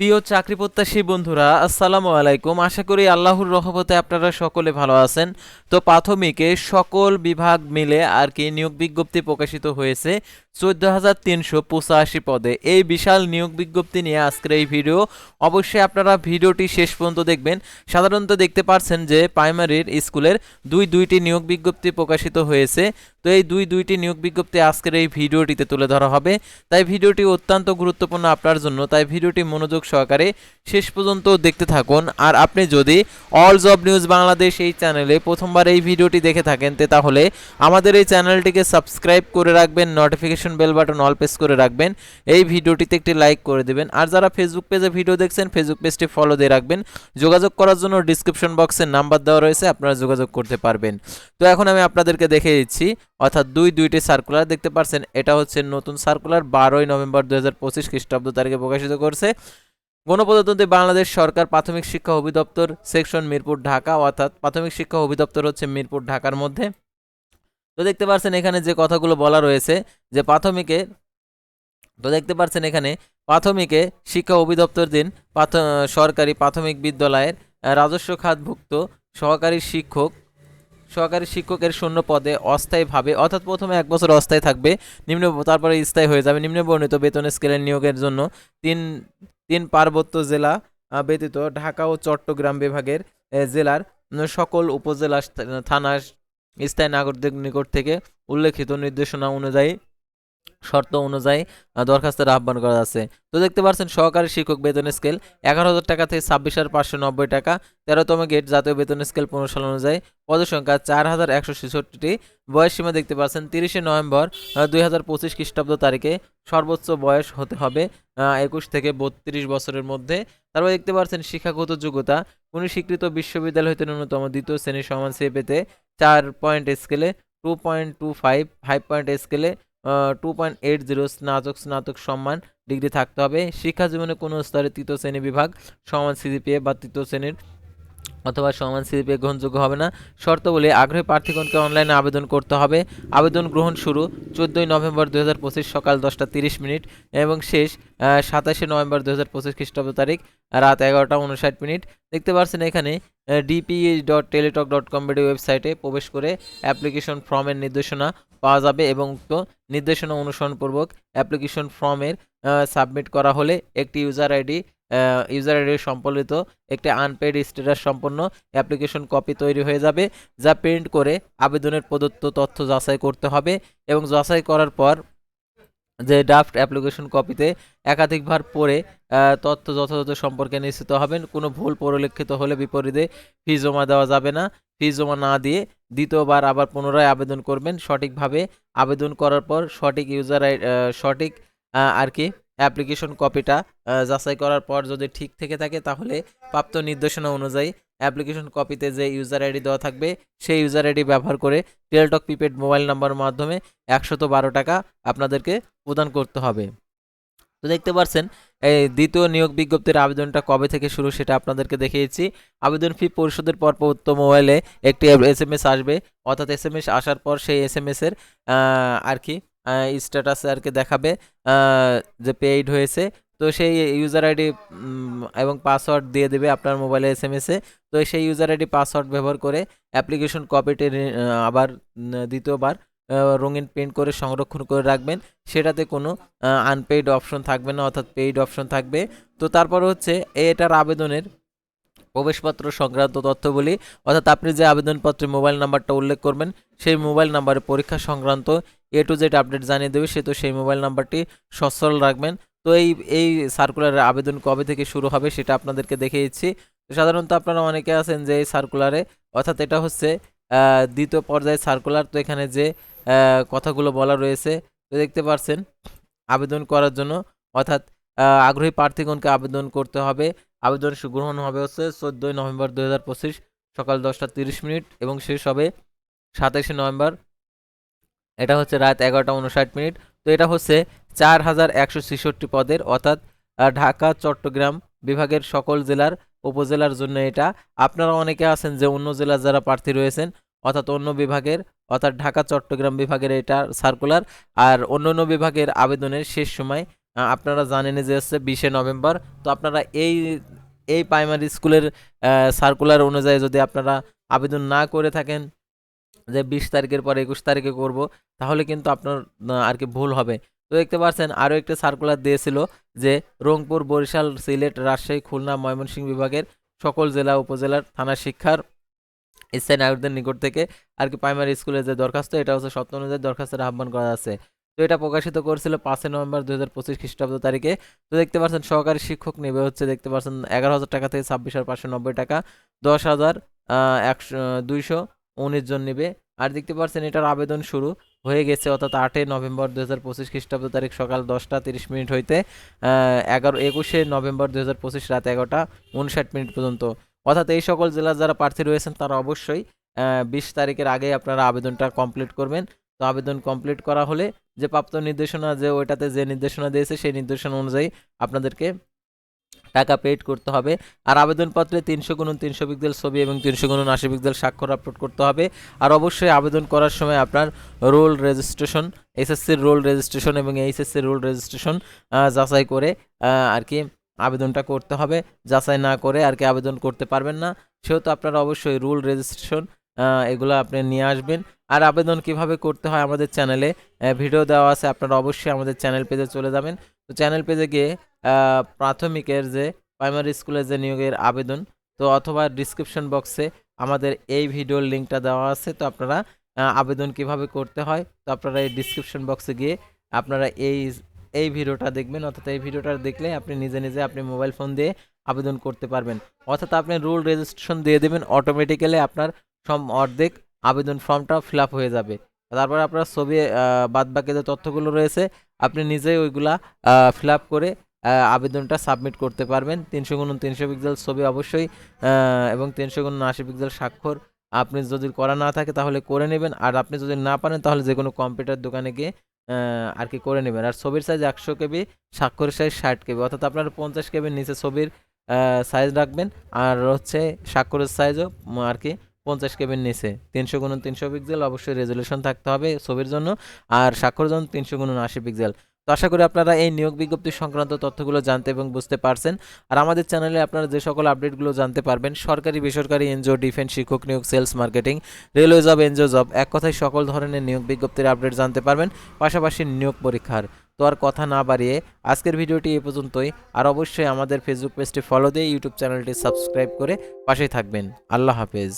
প্রিয় চাকরি প্রত্যাশী বন্ধুরা, আসসালামু আলাইকুম। আশা করি আল্লাহর রহমতে আপনারা সকলে ভালো আছেন। তো প্রাথমিকে সকল বিভাগ মিলে আর কি নিয়োগ বিজ্ঞপ্তি প্রকাশিত হয়েছে। চোদ্দ হাজার তিনশো পঁচাশি পদে এই বিশাল নিয়োগ বিজ্ঞপ্তি নিয়ে আজকের এই ভিডিও। অবশ্যই আপনারা ভিডিওটি শেষ পর্যন্ত দেখবেন। সাধারণত দেখতে পাচ্ছেন যে প্রাইমারির স্কুলের দুই দুইটি নিয়োগ বিজ্ঞপ্তি প্রকাশিত হয়েছে। তো এই দুই দুইটি নিয়োগ বিজ্ঞপ্তি আজকের এই ভিডিওটিতে তুলে ধরা হবে। তাই ভিডিওটি অত্যন্ত গুরুত্বপূর্ণ আপনার জন্য। তাই ভিডিওটি মনোযোগ সহকারে শেষ পর্যন্ত দেখতে থাকুন। আর আপনি যদি অল জব নিউজ বাংলাদেশ এই চ্যানেলে প্রথমবার এই ভিডিওটি দেখে থাকেন তাহলে আমাদের এই চ্যানেলটিকে সাবস্ক্রাইব করে রাখবেন, notification bell button all press করে রাখবেন। এই ভিডিওটিতে একটি লাইক করে দেবেন। আর যারা ফেসবুক পেজে ভিডিও দেখছেন ফেসবুক পেজটি ফলো দিয়ে রাখবেন। যোগাযোগ করার জন্য ডিসক্রিপশন বক্সে নাম্বার দেওয়া রয়েছে, আপনারা যোগাযোগ করতে পারবেন। তো এখন আমি আপনাদেরকে দেখে দিচ্ছি, অর্থাৎ দুই দুইটি সার্কুলার দেখতে পাচ্ছেন এটা হচ্ছে নতুন সার্কুলার বারোই নভেম্বর দু হাজার পঁচিশ খ্রিস্টাব্দ তারিখে প্রকাশিত করছে। গণপ্রজাতন্ত্রী বাংলাদেশ সরকার প্রাথমিক শিক্ষা অধিদপ্তর, সেকশন মিরপুর, ঢাকা, অর্থাৎ প্রাথমিক শিক্ষা অধিদপ্তর হচ্ছে মিরপুর, ঢাকার মধ্যে। তো দেখতে পাচ্ছেন এখানে যে কথাগুলো বলা রয়েছে, যে প্রাথমিকে, তো দেখতে পাচ্ছেন এখানে, প্রাথমিকে শিক্ষা অধিদপ্তর দিন সরকারি প্রাথমিক বিদ্যালয়ের রাজস্ব খাতভুক্ত সহকারী শিক্ষক, সহকারী শিক্ষকের শূন্য পদে অস্থায়ীভাবে, অর্থাৎ প্রথমে এক বছর অস্থায়ী থাকবে, নিম্ন, তারপরে স্থায়ী হয়ে যাবে। নিম্ন বর্ণিত বেতন স্কেলের নিয়োগের জন্য তিন তিন পার্বত্য জেলা ব্যতীত ঢাকা ও চট্টগ্রাম বিভাগের জেলার সকল উপজেলা থানা স্থায়ী নাগরিকদের নিকট থেকে উল্লেখিত নির্দেশনা অনুযায়ী, শর্ত অনুযায়ী দরখাস্তের আহ্বান করা আছে। তো দেখতে পাচ্ছেন, সহকারী শিক্ষক বেতন স্কেল এগারো হাজার টাকা থেকে ছাব্বিশ হাজার পাঁচশো নব্বই টাকা। তেরোতম গেট জাতীয় বেতন স্কেল সাল অনুযায়ী পদের সংখ্যা চার হাজার একশো ছেষট্টিটি। বয়স সীমা দেখতে পাচ্ছেন, তিরিশে নভেম্বর দুই হাজার পঁচিশ খ্রিস্টাব্দ তারিখে সর্বোচ্চ বয়স হতে হবে একুশ থেকে বত্রিশ বছরের মধ্যে। তারপর দেখতে পাচ্ছেন, শিক্ষাগত যোগ্যতা কোনো স্বীকৃত বিশ্ববিদ্যালয় হতে ন্যূনতম দ্বিতীয় শ্রেণির সমান সে পেতে চার পয়েন্ট স্কেলে two point two five five point স্কেলে টু পয়েন্ট এইট জিরো স্নাতক স্নাতক সম্মান ডিগ্রি থাকতে হবে। শিক্ষা জীবনে কোনো স্তরে তৃতীয় শ্রেণি বিভাগ, সমান সিজিপিএ বা তৃতীয় শ্রেণির অথবা সমান সিজিপিএ গ্রহণযোগ্য হবে না। শর্ত বলে আগ্রহী প্রার্থীগণকে অনলাইনে আবেদন করতে হবে। আবেদন গ্রহণ শুরু চোদ্দোই নভেম্বর দু হাজার পঁচিশ সকাল দশটা তিরিশ মিনিট এবং শেষ সাতাশে নভেম্বর দু হাজার পঁচিশ খ্রিস্টাব্দ তারিখ রাত এগারোটা উনষাট মিনিট। দেখতে পাচ্ছেন এখানে DPA dot Teletalk dot com ওয়েবসাইটে প্রবেশ করে অ্যাপ্লিকেশন ফর্মের নির্দেশনা পাওয়া যাবে এবং উক্ত নির্দেশনা অনুসরণপূর্বক অ্যাপ্লিকেশন ফর্মের সাবমিট করা হলে একটি ইউজার আইডি ইউজার আইডি সম্বলিত একটি আনপেড স্ট্যাটাস সম্পন্ন অ্যাপ্লিকেশন কপি তৈরি হয়ে যাবে, যা প্রিন্ট করে আবেদনের প্রদত্ত তথ্য যাচাই করতে হবে এবং যাচাই করার পর যে ড্রাফট অ্যাপ্লিকেশন কপিতে একাধিকবার পড়ে তথ্য যথাযথ সম্পর্কে নিশ্চিত হবেন। কোনো ভুল পরিলক্ষিত হলে বিপরীতে ফি জমা দেওয়া যাবে না। ফি জমা না দিয়ে দ্বিতীয়বার আবার পুনরায় আবেদন করবেন। সঠিকভাবে আবেদন করার পর সঠিক ইউজার সঠিক আর কি অ্যাপ্লিকেশন কপিটা যাচাই করার পর যদি ঠিক থেকে থাকে তাহলে প্রাপ্ত নির্দেশনা অনুযায়ী অ্যাপ্লিকেশন কপিতে যে ইউজার আইডি দেওয়া থাকবে, সেই ইউজার আইডি ব্যবহার করে টেলটক প্রিপেড মোবাইল নাম্বারের মাধ্যমে একশত বারো টাকা আপনাদেরকে প্রদান করতে হবে। তো দেখতে পাচ্ছেন এই দ্বিতীয় নিয়োগ বিজ্ঞপ্তির আবেদনটা কবে থেকে শুরু সেটা আপনাদেরকে দেখিয়েছি। আবেদন ফি পরিশোধের পর প্রদত্ত মোবাইলে একটি এস এম এস আসবে, অর্থাৎ এস এম এস আসার পর সেই এস এম এস এর আর কি স্ট্যাটাস আর কি দেখাবে যে পেইড হয়েছে। তো সেই ইউজার আইডি এবং পাসওয়ার্ড দিয়ে দেবে আপনার মোবাইলে এস এম এসে তো সেই ইউজার আইডি পাসওয়ার্ড ব্যবহার করে অ্যাপ্লিকেশন কপিটি আবার দ্বিতীয়বার রঙিন প্রিন্ট করে সংরক্ষণ করে রাখবেন। সেটাতে কোনো আনপেইড অপশন থাকবে না, অর্থাৎ পেইড অপশন থাকবে। তো তারপর হচ্ছে এটার আবেদনের প্রবেশপত্র সংক্রান্ত তথ্যগুলি, অর্থাৎ আপনি যে আবেদনপত্রে মোবাইল নাম্বারটা উল্লেখ করবেন, সেই মোবাইল নাম্বারে পরীক্ষা সংক্রান্ত এ টু জেড আপডেট জানিয়ে দেবে, সে তো সেই মোবাইল নাম্বারটি সচ্ছল রাখবেন। তো এই এই সার্কুলারের আবেদন কবে থেকে শুরু হবে সেটা আপনাদেরকে দেখিয়ে দিচ্ছি। তো সাধারণত আপনারা অনেকে আছেন যে এই সার্কুলারে অর্থাৎ এটা হচ্ছে দ্বিতীয় পর্যায়ে সার্কুলার তো এখানে যে কথাগুলো বলা রয়েছে, তো দেখতে পাচ্ছেন আবেদন করার জন্য, অর্থাৎ আগ্রহী প্রার্থীগণকে আবেদন করতে হবে, আবেদন গ্রহণ হবে হচ্ছে চোদ্দোই নভেম্বর দু হাজার পঁচিশ সকাল দশটা তিরিশ মিনিট এবং শেষ হবে সাতাশে নভেম্বর, এটা হচ্ছে রাত এগারোটা উনষাট মিনিট, তো এটা হচ্ছে চার হাজার একশো ছেষট্টি পদের, অর্থাৎ ঢাকা, চট্টগ্রাম বিভাগের সকল জেলার উপজেলার জন্য এটা। আপনারা অনেকে আছেন যে অন্য জেলার যারা প্রার্থী রয়েছেন, অর্থাৎ অন্য বিভাগের, অর্থাৎ ঢাকা, চট্টগ্রাম বিভাগের এটা সার্কুলার আর অন্য অন্য বিভাগের আবেদনের শেষ সময় আপনারা জানেন যে হচ্ছে বিশে নভেম্বর। তো আপনারা এই এই প্রাইমারি স্কুলের সার্কুলার অনুযায়ী যদি আপনারা আবেদন না করে থাকেন যে বিশ তারিখের পর একুশ তারিখে করব, তাহলে কিন্তু আপনার আর কি ভুল হবে। তো দেখতে পাচ্ছেন আরও একটা সার্কুলার দিয়েছিল যে রংপুর, বরিশাল, সিলেট, রাজশাহী, খুলনা, ময়মনসিংহ বিভাগের সকল জেলা, উপজেলার থানা শিক্ষার স্থায়ী নাগরিকদের নিকট থেকে আর কি প্রাইমারি স্কুলের যে দরখাস্ত, এটা হচ্ছে সত্য অনুযায়ী দরখাস্তের আহ্বান করা আছে। তো এটা প্রকাশিত করেছিল পাঁচই নভেম্বর দু হাজার পঁচিশ খ্রিস্টাব্দ তারিখে। তো দেখতে পাচ্ছেন সহকারী শিক্ষক নেবে হচ্ছে দেখতে পাচ্ছেন এগারো হাজার টাকা থেকে ছাব্বিশ হাজার পাঁচশো নব্বই টাকা, দশ হাজার একশো, দুইশো উনিশ জন নেবে। আর দেখতে পাচ্ছেন এটার আবেদন শুরু। হয়ে গেছে অর্থাৎ আটই নভেম্বর দু হাজার পঁচিশ খ্রিস্টাব্দ তারিখ সকাল দশটা তিরিশ মিনিট হইতে এগারো, একুশে নভেম্বর দু হাজার পঁচিশ রাত এগারোটা উনষাট মিনিট পর্যন্ত। অর্থাৎ এই সকল জেলার যারা প্রার্থী রয়েছেন, তারা অবশ্যই বিশ তারিখের আগে আপনারা আবেদনটা কমপ্লিট করবেন। তো আবেদন কমপ্লিট করা হলে যে প্রাপ্ত নির্দেশনা যে ওইটাতে যে নির্দেশনা দিয়েছে, সেই নির্দেশনা অনুযায়ী আপনাদেরকে টাকা পেড করতে হবে। আর আবেদনপত্রে তিনশো গুণন তিনশো পিক্সেল ছবি এবং তিনশো গুণন আশি পিক্সেল স্বাক্ষর আপলোড করতে হবে। আর অবশ্যই আবেদন করার সময় আপনার রোল রেজিস্ট্রেশন এসএসসির রোল রেজিস্ট্রেশন এবং এইচএসসির রোল রেজিস্ট্রেশন যাচাই করে আর কি আবেদনটা করতে হবে। যাচাই না করে আর কি আবেদন করতে পারবেন না। সেহেতু আপনারা অবশ্যই রুল রেজিস্ট্রেশন এগুলো আপনি নিয়ে আসবেন। আর আবেদন কীভাবে করতে হয় আমাদের চ্যানেলে ভিডিও দেওয়া আছে, আপনারা অবশ্যই আমাদের চ্যানেল পেজে চলে যাবেন। তো চ্যানেল পেজে গিয়ে প্রাথমিকের যে প্রাইমারি স্কুলের যে নিয়োগের আবেদন, তো অথবা ডিসক্রিপশন বক্সে আমাদের এই ভিডিওর লিঙ্কটা দেওয়া আছে। তো আপনারা আবেদন কীভাবে করতে হয়, তো আপনারা এই ডিসক্রিপশন বক্সে গিয়ে আপনারা এই এই ভিডিওটা দেখবেন। অর্থাৎ এই ভিডিওটা দেখলে আপনি নিজে নিজে আপনি মোবাইল ফোন দিয়ে আবেদন করতে পারবেন। অর্থাৎ আপনি রুল রেজিস্ট্রেশন দিয়ে দেবেন অটোমেটিক্যালি আপনার সব অর্ধেক আবেদন ফর্মটা ফিল আপ হয়ে যাবে। তারপর আপনার ছবি বাদ বাকি যে তথ্যগুলো রয়েছে, আপনি নিজেই ওইগুলা ফিল আপ করে আবেদনটা সাবমিট করতে পারবেন। তিনশো গুণ তিনশো পিক্সেল ছবি অবশ্যই এবং তিনশো গুণ আশি পিক্সেল স্বাক্ষর আপনি যদি করা না থাকে তাহলে করে নেবেন। আর আপনি যদি না পারেন তাহলে যে কোনো কম্পিউটার দোকানে গিয়ে আর কি করে নেবেন। আর ছবির সাইজ একশো কেবি, স্বাক্ষরের সাইজ ষাট কেবি, অর্থাৎ আপনার পঞ্চাশ কেবির নিচে ছবির সাইজ রাখবেন। আর হচ্ছে স্বাক্ষরের সাইজও আর কি পঞ্চাশ কেবির নিচে। তিনশো গুণ তিনশো পিক্সেল অবশ্যই রেজলিউশন থাকতে হবে ছবির জন্য। আর স্বাক্ষরের জন্য তিনশো গুণ আশি পিক্সেল তো আশা করি আপনারা এই নিয়োগ বিজ্ঞপ্তি সংক্রান্ত তথ্যগুলো জানতে এবং বুঝতে পারছেন। আর আমাদের চ্যানেলে আপনারা যে সকল আপডেটগুলো জানতে পারবেন, সরকারি, বেসরকারি, এনজিও ডিফেন্স শিক্ষক নিয়োগ sales marketing railway job NGO job এক কথায় সকল ধরনের নিয়োগ বিজ্ঞপ্তির আপডেট জানতে পারবেন, পাশাপাশি নিয়োগ পরীক্ষার। তো আর কথা না বাড়িয়ে আজকের ভিডিওটি এ পর্যন্তই। আর অবশ্যই আমাদের ফেসবুক পেজটি ফলো দিয়ে ইউটিউব চ্যানেলটি সাবস্ক্রাইব করে পাশেই থাকবেন। আল্লাহ হাফেজ।